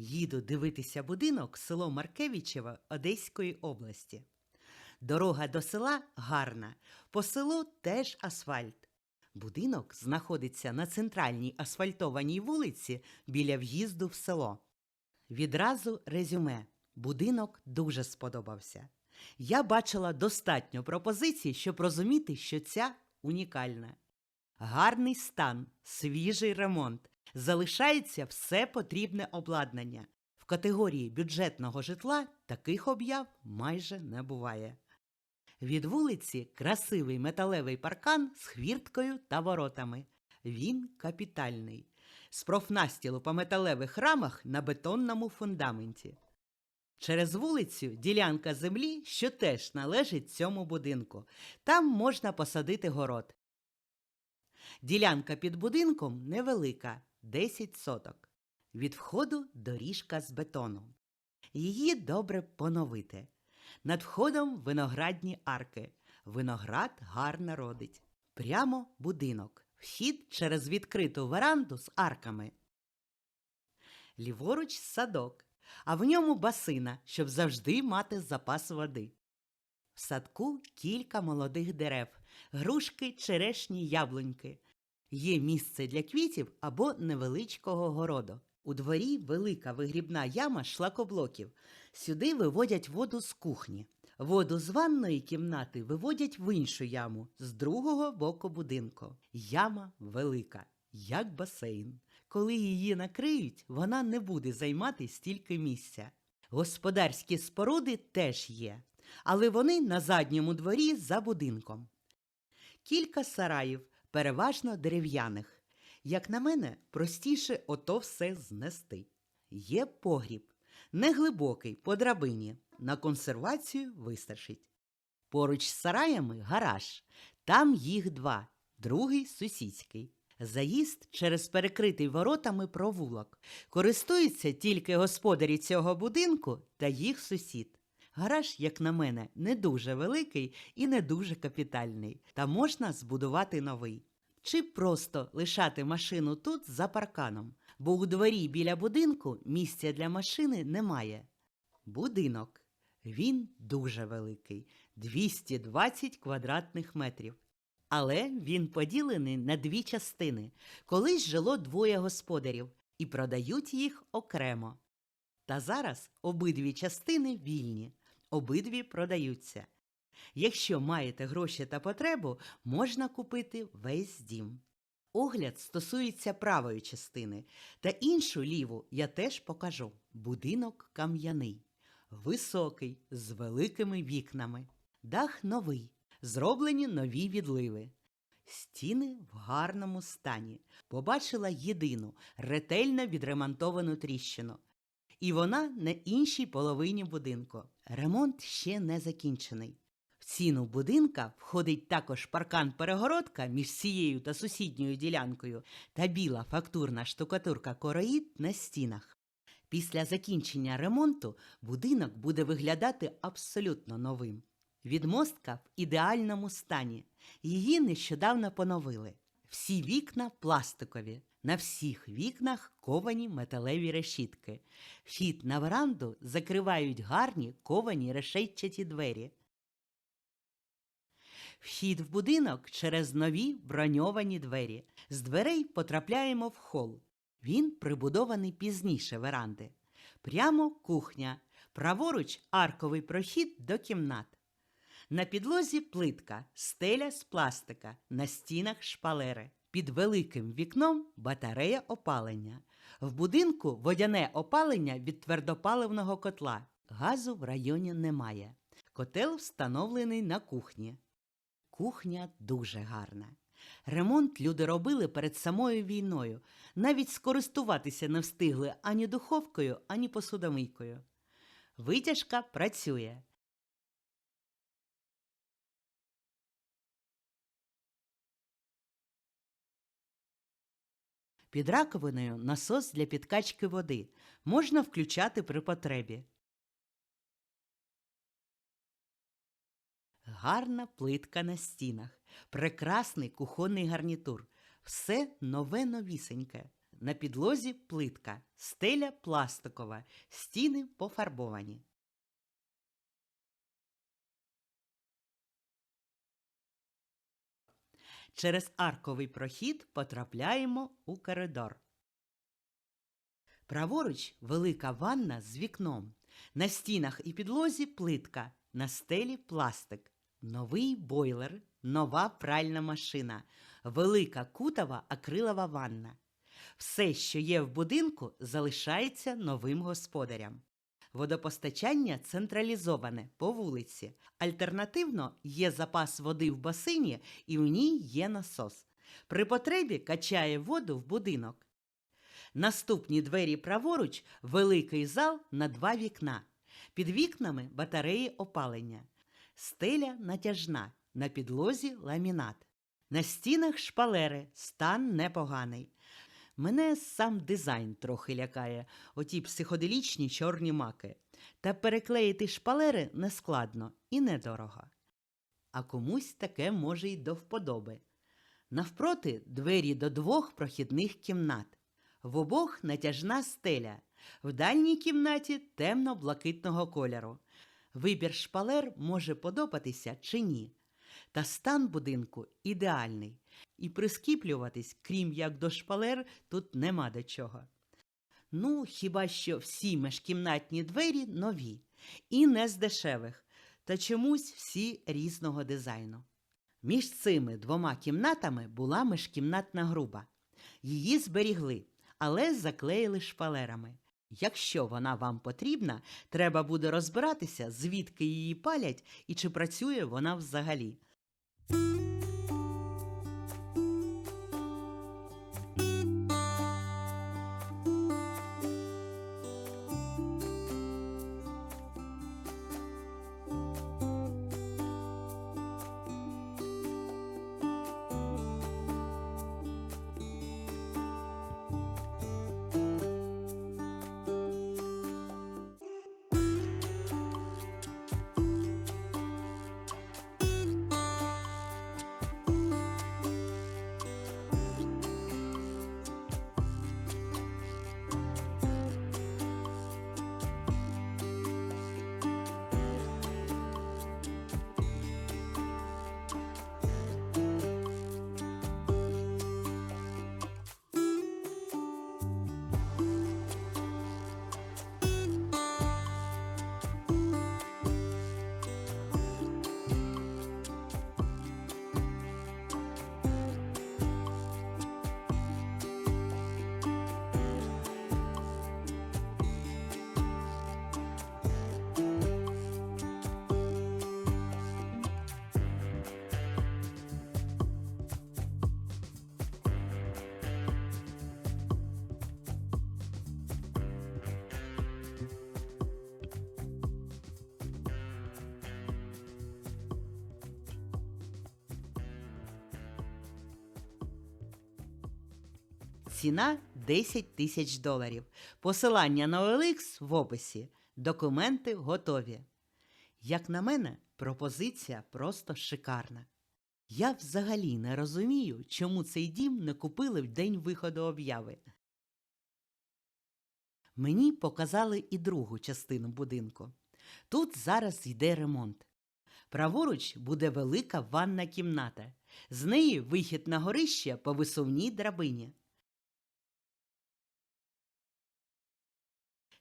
їду дивитися будинок село Маркевичево Одеської області. Дорога до села гарна, по селу теж асфальт. Будинок знаходиться на центральній асфальтованій вулиці біля в'їзду в село. Відразу резюме. Будинок дуже сподобався. Я бачила достатньо пропозицій, щоб розуміти, що ця унікальна. Гарний стан, свіжий ремонт, залишається все потрібне обладнання. В категорії бюджетного житла таких об'яв майже не буває. Від вулиці красивий металевий паркан з хвірткою та воротами. Він капітальний, з профнастілу по металевих рамах на бетонному фундаменті. Через вулицю ділянка землі, що теж належить цьому будинку. Там можна посадити город. Ділянка під будинком невелика 10 соток. Від входу доріжка з бетону. Її добре поновити. Над входом виноградні арки. Виноград гарно родить. Прямо будинок. Вхід через відкриту веранду з арками. Ліворуч садок, а в ньому басина, щоб завжди мати запас води. В садку кілька молодих дерев, грушки, черешні, яблуньки. Є місце для квітів або невеличкого городу. У дворі велика вигрібна яма шлакоблоків. Сюди виводять воду з кухні. Воду з ванної кімнати виводять в іншу яму з другого боку будинку. Яма велика, як басейн. Коли її накриють, вона не буде займати стільки місця. Господарські споруди теж є, але вони на задньому дворі за будинком. Кілька сараїв, переважно дерев'яних. Як на мене, простіше ото все знести. Є погріб, неглибокий, по драбині. На консервацію вистачить. Поруч з сараями гараж. Там їх два, другий сусідський. Заїзд через перекритий воротами провулок. Користуються тільки господарі цього будинку та їх сусід. Гараж, як на мене, не дуже великий і не дуже капітальний, та можна збудувати новий. Чи просто лишати машину тут за парканом, бо у дворі біля будинку місця для машини немає. Будинок. Він дуже великий 220 квадратних метрів. Але він поділений на дві частини. Колись жило двоє господарів і продають їх окремо. Та зараз обидві частини вільні, обидві продаються. Якщо маєте гроші та потребу, можна купити весь дім. Огляд стосується правої частини, та іншу ліву я теж покажу. Будинок кам'яний, високий, з великими вікнами. Дах новий, зроблені нові відливи. Стіни в гарному стані. Побачила єдину, ретельно відремонтовану тріщину. І вона на іншій половині будинку. Ремонт ще не закінчений. Ціну будинка входить також паркан-перегородка між цією та сусідньою ділянкою та біла фактурна штукатурка короїд на стінах. Після закінчення ремонту будинок буде виглядати абсолютно новим. Відмостка в ідеальному стані. Її нещодавно поновили. Всі вікна пластикові. На всіх вікнах ковані металеві решітки. Вхід на веранду закривають гарні ковані решетчаті двері. Вхід в будинок через нові броньовані двері. З дверей потрапляємо в хол. Він прибудований пізніше веранди. Прямо кухня. Праворуч арковий прохід до кімнат. На підлозі плитка, стеля з пластика, на стінах шпалери. Під великим вікном батарея опалення. В будинку водяне опалення від твердопаливного котла. Газу в районі немає. Котел встановлений на кухні. Кухня дуже гарна. Ремонт люди робили перед самою війною. Навіть скористуватися не встигли ані духовкою, ані посудомийкою. Витяжка працює. Під раковиною насос для підкачки води. Можна включати при потребі. Гарна плитка на стінах, прекрасний кухонний гарнітур. Все нове новісеньке. на підлозі плитка, стеля пластикова, стіни пофарбовані. Через арковий прохід потрапляємо у коридор. Праворуч велика ванна з вікном. На стінах і підлозі плитка, на стелі пластик. Новий бойлер, нова пральна машина, велика кутова акрилова ванна. Все, що є в будинку, залишається новим господарям. Водопостачання централізоване по вулиці. Альтернативно є запас води в басейні і в ній є насос. При потребі качає воду в будинок. Наступні двері праворуч великий зал на два вікна. Під вікнами батареї опалення. Стеля натяжна, на підлозі ламінат. На стінах шпалери, стан непоганий. Мене сам дизайн трохи лякає, оті психоделічні чорні маки. Та переклеїти шпалери нескладно і недорого. А комусь таке може й до вподоби. Навпроти двері до двох прохідних кімнат. В обох натяжна стеля, в дальній кімнаті темно-блакитного кольору. Вибір шпалер може подобатися чи ні. Та стан будинку ідеальний, і прискіплюватись, крім як до шпалер, тут нема до чого. Ну, хіба що всі межкімнатні двері нові, і не з дешевих, та чомусь всі різного дизайну. Між цими двома кімнатами була межкімнатна груба. Її зберігли, але заклеїли шпалерами. Якщо вона вам потрібна, треба буде розбиратися, звідки її палять і чи працює вона взагалі. Ціна 10 тисяч доларів. Посилання на OLX в описі. Документи готові. Як на мене, пропозиція просто шикарна. Я взагалі не розумію, чому цей дім не купили в день виходу обяви. Мені показали і другу частину будинку. Тут зараз йде ремонт. Праворуч буде велика ванна кімната. З неї вихід на горище по висувній драбині.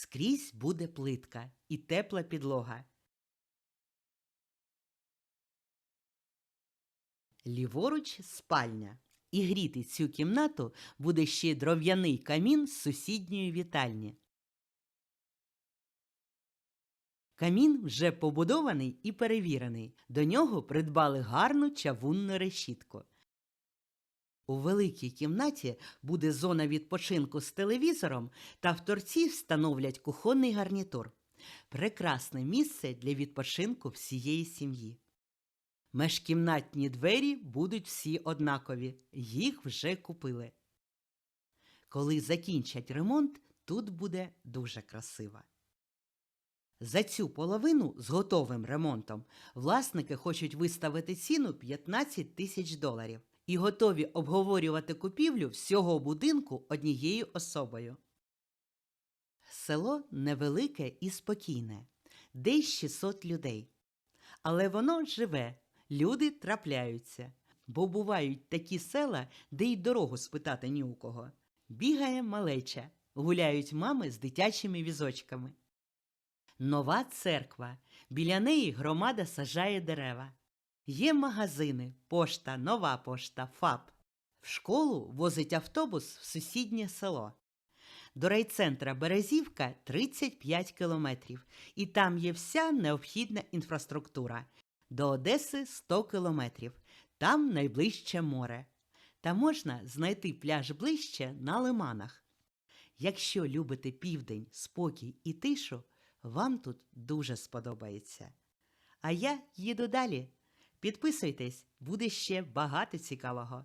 Скрізь буде плитка і тепла підлога. Ліворуч спальня. І гріти цю кімнату буде ще дров'яний камін з сусідньої вітальні. Камін вже побудований і перевірений. До нього придбали гарну чавунну решітку. У великій кімнаті буде зона відпочинку з телевізором, та в торці встановлять кухонний гарнітур. Прекрасне місце для відпочинку всієї сім'ї. Межкімнатні двері будуть всі однакові, їх вже купили. Коли закінчать ремонт, тут буде дуже красиво. За цю половину з готовим ремонтом власники хочуть виставити ціну 15 тисяч доларів. І готові обговорювати купівлю всього будинку однією особою. Село невелике і спокійне, десь 600 людей. Але воно живе, люди трапляються, бо бувають такі села, де й дорогу спитати ні у кого. Бігає малеча, гуляють мами з дитячими візочками. Нова церква. Біля неї громада сажає дерева. Є магазини, пошта, нова пошта, ФАП. В школу возить автобус в сусіднє село. До райцентра Березівка 35 кілометрів, і там є вся необхідна інфраструктура. До Одеси 100 кілометрів, там найближче море. Та можна знайти пляж ближче на лиманах. Якщо любите південь, спокій і тишу, вам тут дуже сподобається. А я їду далі. Підписуйтесь, буде ще багато цікавого.